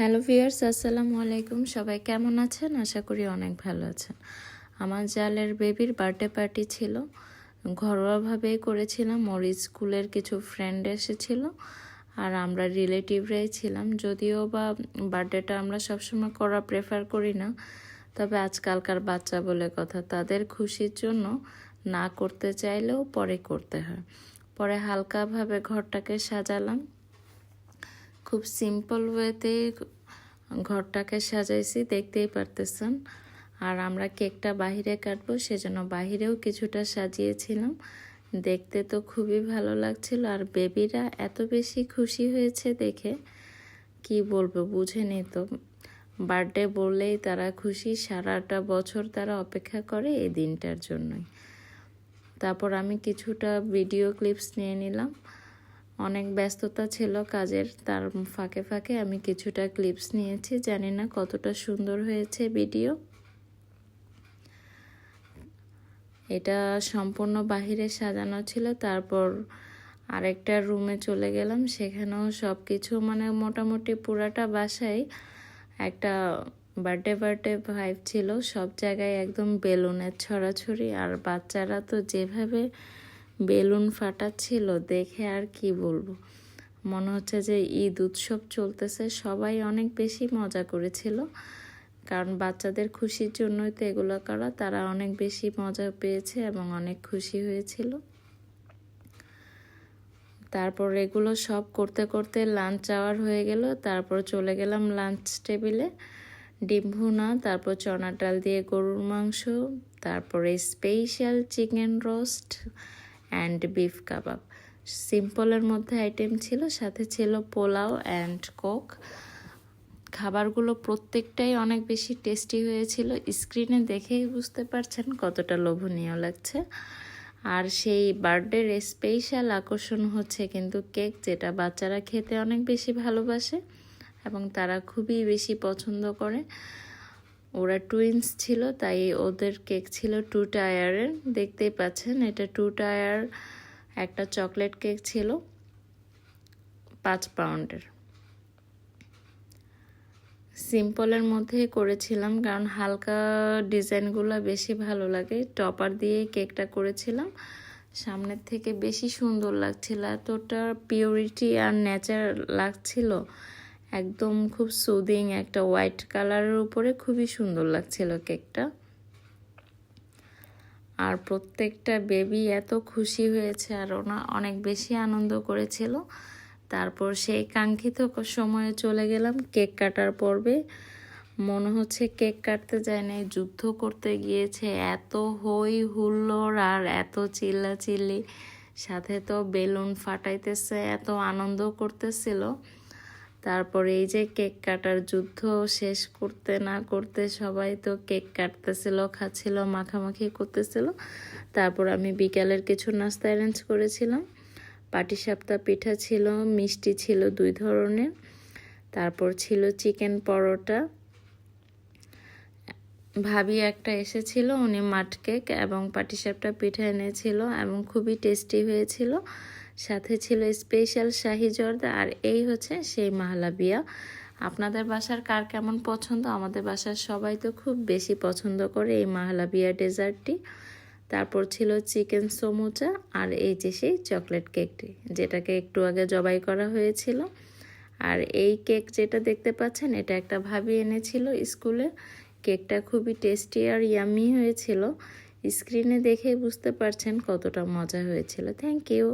Hello viewers আসসালামু আলাইকুম। সবাই কেমন আছেন? আশা করি অনেক ভালো আছেন। আমার জালের বেবির বার্থডে পার্টি ছিল। ঘরোয়াভাবেই করেছিলাম। ওর স্কুলের কিছু ফ্রেন্ড এসেছিল আর আমরা রিলেটিভরাই ছিলাম। যদিও বা বার্থডেটা আমরা সবসময় করা প্রেফার করি না, তবে আজকালকার বাচ্চা বলে কথা। তাদের খুশির জন্য না করতে চাইলেও পরে করতে হয়। পরে হালকাভাবে ঘরটাকে সাজালাম। খুব সিম্পল ওয়েতে ঘরটাকে সাজাইছি, দেখতেই পারতেছেন। আর আমরা কেকটা বাহিরে কাটবো, সেজন্য বাহিরেও কিছুটা সাজিয়েছিলাম। দেখতে তো খুবই ভালো লাগছিল, আর বেবিরা এত বেশি খুশি হয়েছে দেখে। কি বলব, বুঝে বুঝেনি তো। বার্থডে বললেই তারা খুশি, সারাটা বছর তারা অপেক্ষা করে এই দিনটার জন্যই। তারপর আমি কিছুটা ভিডিও ক্লিপস নিয়ে নিলাম। অনেক ব্যস্ততা ছিল কাজের, তার ফাঁকে ফাঁকে আমি কিছুটা ক্লিপস নিয়েছি, জানি না কতটা সুন্দর হয়েছে ভিডিও এটা সম্পূর্ণ বাহিরে সাজানো ছিল, তারপর আরেকটা রুমে চলে গেলাম, সেখানেও সব কিছু মানে মোটামুটি পুরাটা বাসায় একটা বার্থডে বার্থডে ভাইব ছিল, সব জায়গায় একদম বেলুনের ছড়াছড়ি, আর বাচ্চারা তো যেভাবে বেলুন ফাটাচ্ছিল, দেখে আর কি বলব। মনে হচ্ছে যে ঈদ উৎসব চলতেছে, সবাই অনেক বেশি মজা করেছিল। কারণ বাচ্চাদের খুশির জন্যই তো এগুলো করা, তারা অনেক বেশি মজা পেয়েছে এবং অনেক খুশি হয়েছিল। তারপর এগুলো সব করতে করতে লাঞ্চ আওয়ার হয়ে গেল, তারপর চলে গেলাম লাঞ্চ টেবিলে ডিম ভুনা, তারপর চনা ডাল দিয়ে গরুর মাংস, তারপরে special chicken roast and beef kebab সিম্পলের মধ্যে আইটেম ছিল, সাথে ছিল পোলাও অ্যান্ড কোক খাবারগুলো প্রত্যেকটাই অনেক বেশি টেস্টি হয়েছিল। স্ক্রিনে দেখেই বুঝতে পারছেন কতটা লোভনীয় লাগছে। আর সেই বার্থডের স্পেশাল আকর্ষণ হচ্ছে কিন্তু কেক যেটা বাচ্চারা খেতে অনেক বেশি ভালোবাসে এবং তারা খুবই বেশি পছন্দ করে। ওরা টুইন্স ছিল, তাই ওদের কেক ছিল টু টায়ারের দেখতেই পাচ্ছেন, এটা টু টায়ার একটা চকলেট কেক ছিল, পাঁচ পাউন্ডের সিম্পলের মধ্যেই করেছিলাম, কারণ হালকা ডিজাইনগুলো বেশি ভালো লাগে। টপার দিয়ে কেকটা করেছিলাম। সামনের থেকে বেশি সুন্দর লাগছিল, এতটা পিওরিটি আর নেচার লাগছিল। একদম খুব সুদিং একটা হোয়াইট কালারের উপরে খুবই সুন্দর লাগছিল কেকটা আর প্রত্যেকটা বেবি এত খুশি হয়েছে আর ওনা অনেক বেশি আনন্দ করেছিল। তারপর সেই কাঙ্ক্ষিত সময়ে চলে গেলাম কেক কাটার পর্বে। মনে হচ্ছে কেক কাটতে যায় নাই যুদ্ধ করতে গিয়েছে, এত হই হুল্লোড় আর এত চিল্লা চিল্লি সাথে তো বেলুন ফাটাইতেছে, এত আনন্দ করতেছিল। তারপরে এই যে কেক কাটার যুদ্ধ শেষ করতে না করতে সবাই তো কেক কাটতেছিল, খাচ্ছিল, মাখামাখি করতেছিল। তারপর আমি বিকালের কিছু নাস্তা অ্যারেঞ্জ করেছিলাম। পাটিসাপ্তা পিঠা ছিল, মিষ্টি ছিল দুই ধরনের। তারপর ছিল চিকেন পরোটা। ভাবি একটা এসেছিল, উনি মাঠ কেক এবং পাটিসাপটা পিঠা এনেছিল এবং খুবই টেস্টি হয়েছিল। সাথে ছিল স্পেশাল শাহি জর্দা আর এই হচ্ছে সেই মাহলাবিয়া আপনাদের বাসার কার কেমন পছন্দ? আমাদের বাসার সবাই তো খুব বেশি পছন্দ করে এই মাহলাবিয়া ডেজার্টটি। তারপর ছিল চিকেন সমুচা আর এই যে সেই চকলেট কেকটি, যেটাকে একটু আগে জবাই করা হয়েছিল। আর এই কেক যেটা দেখতে পাচ্ছেন, এটা একটা ভাবি এনেছিল স্কুলে। কেকটা খুবই টেস্টি আর ইয়ামি হয়েছিল। স্ক্রিনে দেখে বুঝতে পারছেন কতটা মজা হয়েছিল। Thank you